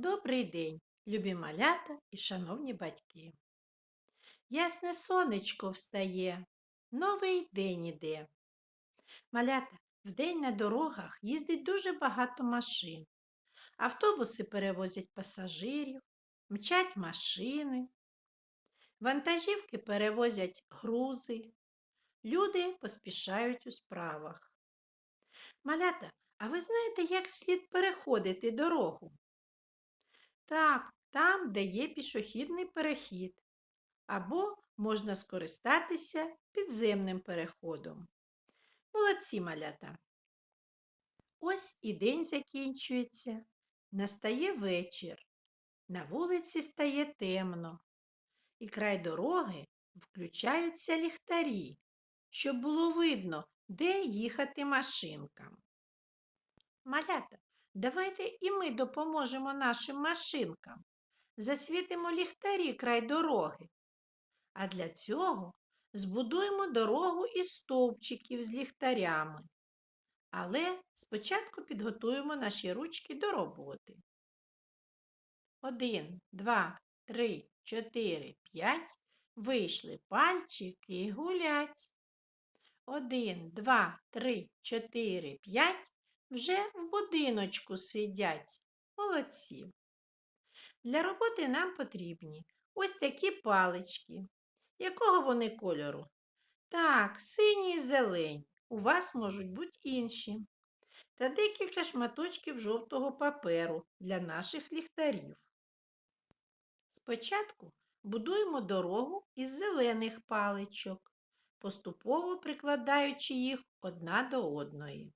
Добрий день, любі малята і шановні батьки. Ясне сонечко встає, новий день іде. Малята, вдень на дорогах їздить дуже багато машин. Автобуси перевозять пасажирів, мчать машини, вантажівки перевозять грузи, люди поспішають у справах. Малята, а ви знаєте, як слід переходити дорогу? Так, там, де є пішохідний перехід, або можна скористатися підземним переходом. Молодці малята. Ось і день закінчується, настає вечір. На вулиці стає темно, і край дороги включаються ліхтарі, щоб було видно, де їхати машинкам. Малята, Давайте і ми допоможемо нашим машинкам. Засвітимо ліхтарі край дороги. А для цього збудуємо дорогу із стовпчиків з ліхтарями. Але спочатку підготуємо наші ручки до роботи. Один, два, три, чотири, п'ять. Вийшли пальчики і гулять. Один, два, три, чотири, п'ять вже в будиночку сидять. Молодці. Для роботи нам потрібні ось такі палички. Якого вони кольору? Так, сині і зелені. У вас можуть бути інші. Та декілька шматочків жовтого паперу для наших ліхтарів. Спочатку будуємо дорогу із зелених паличок, поступово прикладаючи їх одна до одної.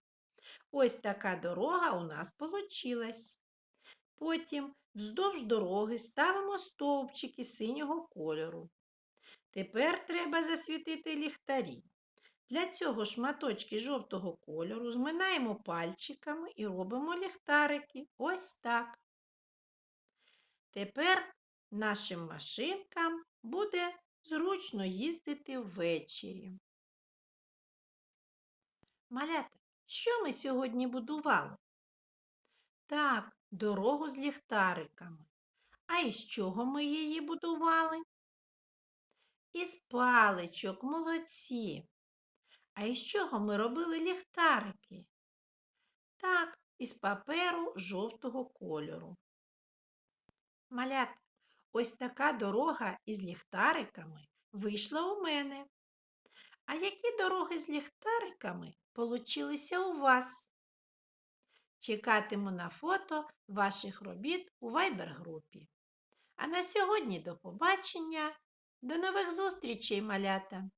Ось така дорога у нас получилась. Потім вздовж дороги ставимо стовпчики синього кольору. Тепер треба засвітити ліхтарі. Для цього шматочки жовтого кольору зминаємо пальчиками і робимо ліхтарики. Ось так. Тепер нашим машинкам буде зручно їздити ввечері. Малята, що ми сьогодні будували? Так, дорогу з ліхтариками. А із чого ми її будували? Із паличок, молодці. А із чого ми робили ліхтарики? Так, із паперу жовтого кольору. Малята, ось така дорога із ліхтариками вийшла у мене. А які дороги з ліхтариками получилися у вас? Чекатиму на фото ваших робіт у вайбер-групі. А на сьогодні до побачення, до нових зустрічей, малята!